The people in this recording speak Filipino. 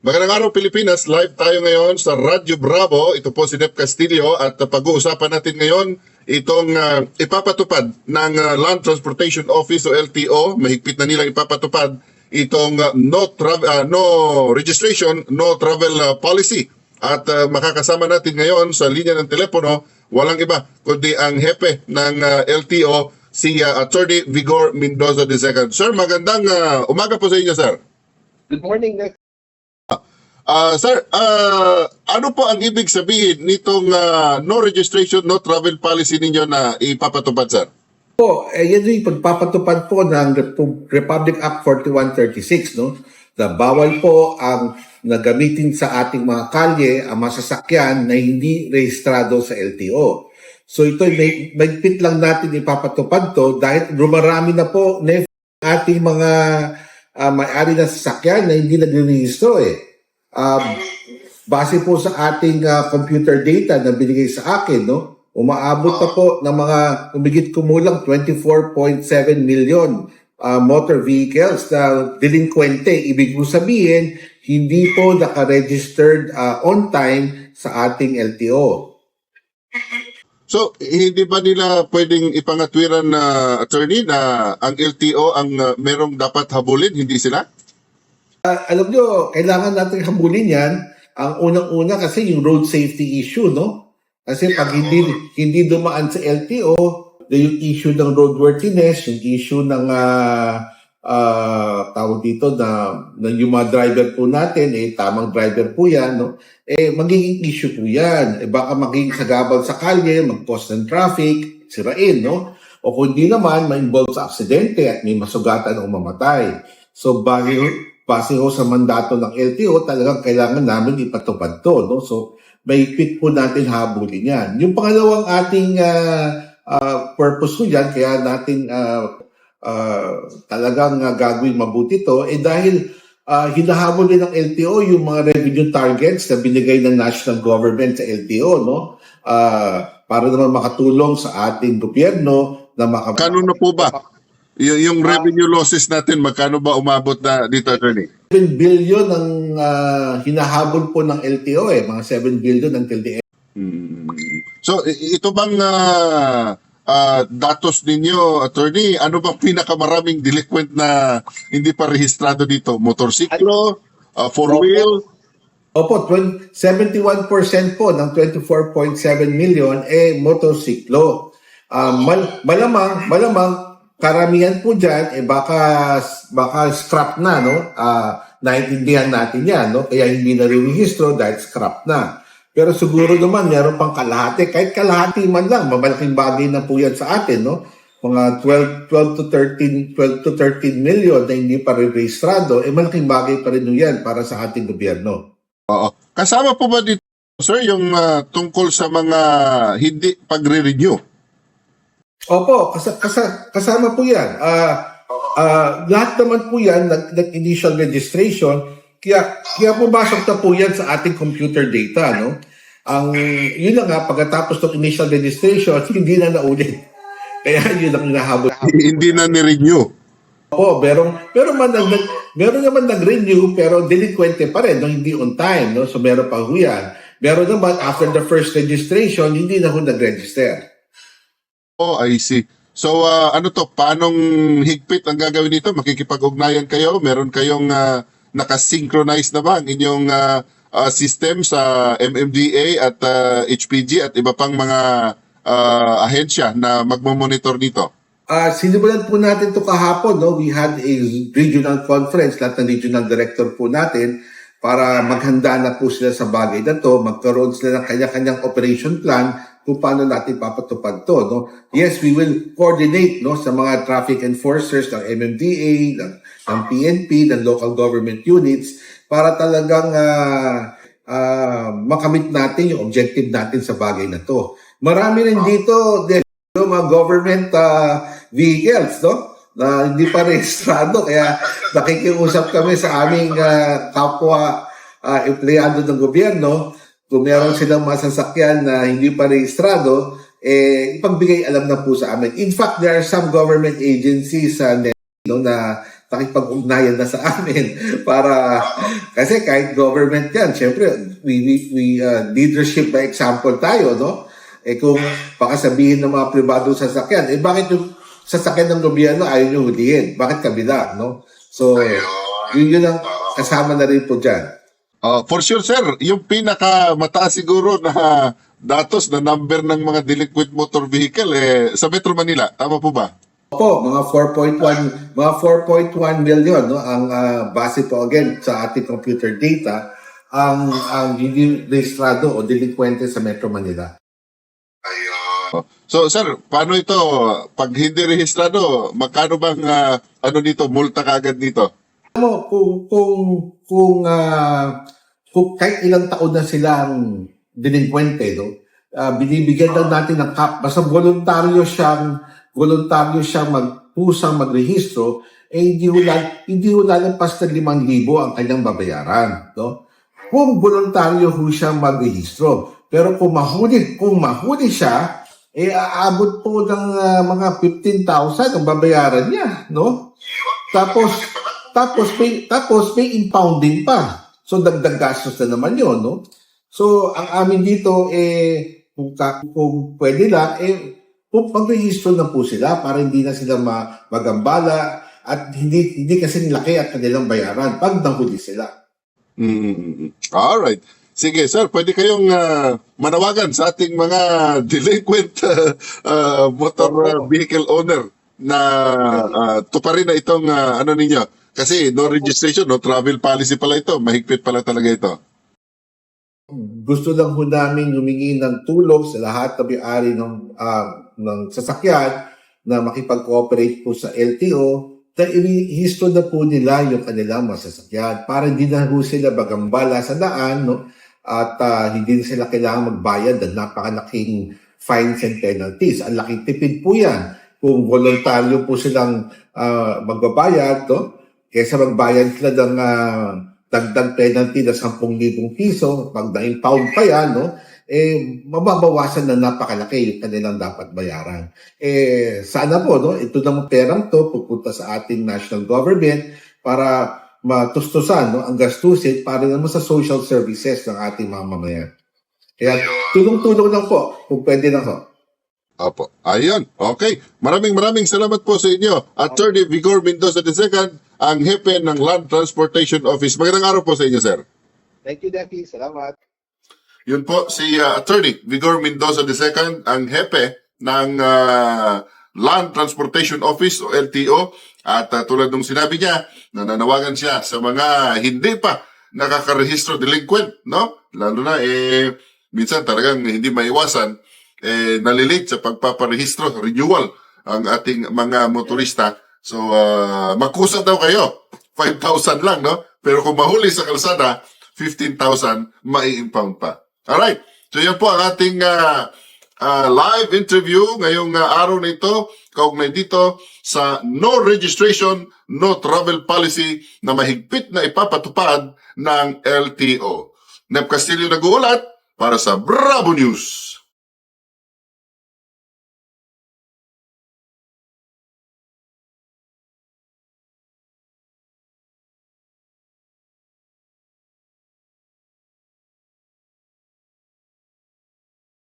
Magandang araw Pilipinas, live tayo ngayon sa Radyo Bravo. Ito po si Nep Castillo at pag-uusapan natin ngayon itong uh, ipapatupad ng uh, Land Transportation Office o LTO. Mahigpit na nilang ipapatupad itong uh, no, tra- uh, no registration, no travel uh, policy. At uh, makakasama natin ngayon sa linya ng telepono, walang iba kundi ang hepe ng uh, LTO, si uh, Attorney Vigor Mendoza II. Sir, magandang uh, umaga po sa inyo, sir. Good morning, Nick. Ah, sir, ah, ano po ang ibig sabihin nitong ah, no registration, no travel policy ninyo na ipapatupad, sir? Po, eh, yan yung pagpapatupad po ng Repu- Republic Act 4136, no? Na bawal po ang nagamitin sa ating mga kalye ang masasakyan na hindi rehistrado sa LTO. So ito, may, magpit lang natin ipapatupad to dahil rumarami na po na ating mga ah, may-ari na sasakyan na hindi nagre-rehistro eh. Um, base po sa ating ah, computer data na binigay sa akin, no? Umaabot na po ng mga umigit kumulang 24.7 million ah, motor vehicles na delinquente. Ibig po sabihin, hindi po nakaregistered ah, on time sa ating LTO. So, hindi ba nila pwedeng ipangatwiran na attorney na ang LTO ang ah, merong dapat habulin, hindi sila? Ah, alam nyo, kailangan natin habulin yan. Ang unang-una kasi yung road safety issue, no? Kasi pag hindi, hindi dumaan sa LTO, yung issue ng roadworthiness, yung issue ng ah ah, tawag dito na, na yung mga driver po natin, eh, tamang driver po yan, no? Eh, magiging issue po yan. Eh, baka magiging sagabal sa kalye, mag-cause ng traffic, sirain, no? O kung di naman, ma-involve sa aksidente at may masugatan o mamatay. So, base, base ho sa mandato ng LTO, talagang kailangan namin ipatupad to, no? So, may fit po natin habulin yan. Yung pangalawang ating ah, ah, purpose ko dyan, kaya natin ah, ah, talagang ah, gagawin mabuti to, eh dahil uh, hinahabol din ng LTO yung mga revenue targets na binigay ng national government sa LTO, no? Ah, para naman makatulong sa ating gobyerno na maka- Kano na po ba? Y- yung revenue losses natin, magkano ba umabot na dito, attorney? 7 billion ang ah, hinahabol po ng LTO eh, mga 7 billion until the end. Hmm. So, i- ito bang ah, ah, datos ninyo, attorney, ano bang pinakamaraming delinquent na hindi pa rehistrado dito? Motorsiklo, ah, four-wheel? Opo, 20, 71% po ng 24.7 million eh motorsiklo. Ah, mal- malamang, malamang karamihan po diyan eh baka baka scrap na no. Ah, naintindihan natin 'yan no. Kaya hindi na rehistro dahil scrap na. Pero siguro naman meron pang kalahati, kahit kalahati man lang, mabalaking bagay na po yan sa atin, no? Mga 12, 12 to 13, 12 to 13 million na hindi pa rehistrado, eh malaking bagay pa rin yan para sa ating gobyerno. Oo. Kasama po ba dito, sir, yung ah, tungkol sa mga hindi pagre-renew? Opo, kas- kas- kasama po yan. Ah, ah, lahat naman po yan nag, initial registration. Kaya, kaya pumasok na po yan sa ating computer data. No? Ang, yun lang nga, pagkatapos ng initial registration, hindi na naulit. Kaya yun ang hinahabol. hindi na ni-renew. Opo, pero, pero man, nag, nag- meron naman nag-renew, pero delinquente pa rin, no? hindi on time. No? So meron pa ho yan. Meron naman, after the first registration, hindi na ho nag-register. Oh, I see. So, ah, ano to? Paanong higpit ang gagawin dito? Makikipag-ugnayan kayo? Meron kayong uh, nakasynchronize na ba ang inyong ah, ah, system sa MMDA at ah, HPG at iba pang mga ah, ahensya na magmamonitor dito? Ah, sinimulan po natin to kahapon, no? We had a regional conference, lahat ng regional director po natin para maghanda na po sila sa bagay na to, magkaroon sila ng kanya-kanyang operation plan kung paano natin papatupad to, no? Yes, we will coordinate, no, sa mga traffic enforcers ng MMDA, ng, ng PNP, ng local government units para talagang ah, ah, makamit natin yung objective natin sa bagay na to. Marami rin dito, yung mga government ah, vehicles, no? Na hindi pa rehistrado. Kaya nakikiusap kami sa aming ah, kapwa ah, empleyado ng gobyerno. Kung meron silang masasakyan na hindi pa rehistrado, eh, ipagbigay alam na po sa amin. In fact, there are some government agencies sa no, na nakipag-ugnayan na sa amin para kasi kahit government yan, syempre we, we, we uh, leadership by example tayo, no? Eh kung baka sabihin ng mga pribado sasakyan, eh bakit yung sasakyan ng gobyerno ayaw nyo hulihin? Bakit kabila, no? So, yun yun ang kasama na rin po dyan. Ah, for sure, sir, yung pinaka mataas siguro na datos na number ng mga delinquent motor vehicle eh, sa Metro Manila. Tama po ba? Opo, mga 4.1 mga 4.1 million no ang ah, base po again sa ating computer data ang ang hindi rehistrado o delinquente sa Metro Manila. So, sir, paano ito? Pag hindi rehistrado, magkano bang ah, ano dito, multa kagad dito? Mo kung kung kung ah, kung kahit ilang taon na silang delinquente no, ah, binibigyan lang natin ng cap. Basta voluntaryo siyang voluntaryo siyang magpusang magrehistro eh hindi wala hindi wala lampas ng 5,000 ang kanyang babayaran no? Kung voluntaryo ho siyang magrehistro. Pero kung mahuli kung mahuli siya eh aabot po ng ah, mga 15,000 ang babayaran niya no tapos tapos may tapos may impounding pa. So dagdag gastos na naman 'yon, no? So ang amin dito eh kung, kung pwede lang eh pagrehistro na po sila para hindi na sila ma- magambala at hindi hindi kasi laki at kanilang bayaran pag nahuli sila. Mm. All right. Sige, sir, pwede kayong ah, manawagan sa ating mga delinquent ah, ah, motor ah, vehicle owner na uh, tuparin na itong ah, ano ninyo. Kasi no registration, no travel policy pala ito. Mahigpit pala talaga ito. Gusto lang ho namin humingi ng tulong sa lahat na may-ari ng, ah, ng sasakyan na makipag-cooperate po sa LTO na i-histo na po nila yung kanilang mga sasakyan para hindi na ho sila bagambala sa daan no? At ah, hindi sila kailangan magbayad ng napakalaking fines and penalties. Ang laking tipid po yan kung voluntaryo po silang ah, magbabayad no? kaysa magbayad sila ng ah, dagdag penalty na 10,000 piso, pag na-impound pa yan, no? eh, mababawasan na napakalaki yung kanilang dapat bayaran. Eh, sana po, no? Ito namang perang to pupunta sa ating national government para matustusan no, ang gastusin para naman sa social services ng ating mga mamayan. Kaya tulong-tulong lang po kung pwede lang ho. Opo. Ayun. Okay. Maraming maraming salamat po sa inyo. Attorney Vigor Mendoza II, ang hepe ng Land Transportation Office. Magandang araw po sa inyo, sir. Thank you, Decky. Salamat. Yun po si uh, Attorney Vigor Mendoza II, ang hepe ng uh, Land Transportation Office o LTO. At uh, tulad nung sinabi niya, nananawagan siya sa mga hindi pa nakakarehistro delinquent, no? Lalo na, eh, minsan talagang hindi maiwasan, eh, nalilate sa pagpaparehistro, renewal, ang ating mga motorista. So, uh, magkusa daw kayo. 5,000 lang, no? Pero kung mahuli sa kalsada, 15,000, mai-impound pa. Alright. So, yan po ang ating uh, uh, live interview ngayong uh, araw na ito, kaugnay dito sa no registration, no travel policy na mahigpit na ipapatupad ng LTO. Nep Castillo nag-uulat para sa Bravo News.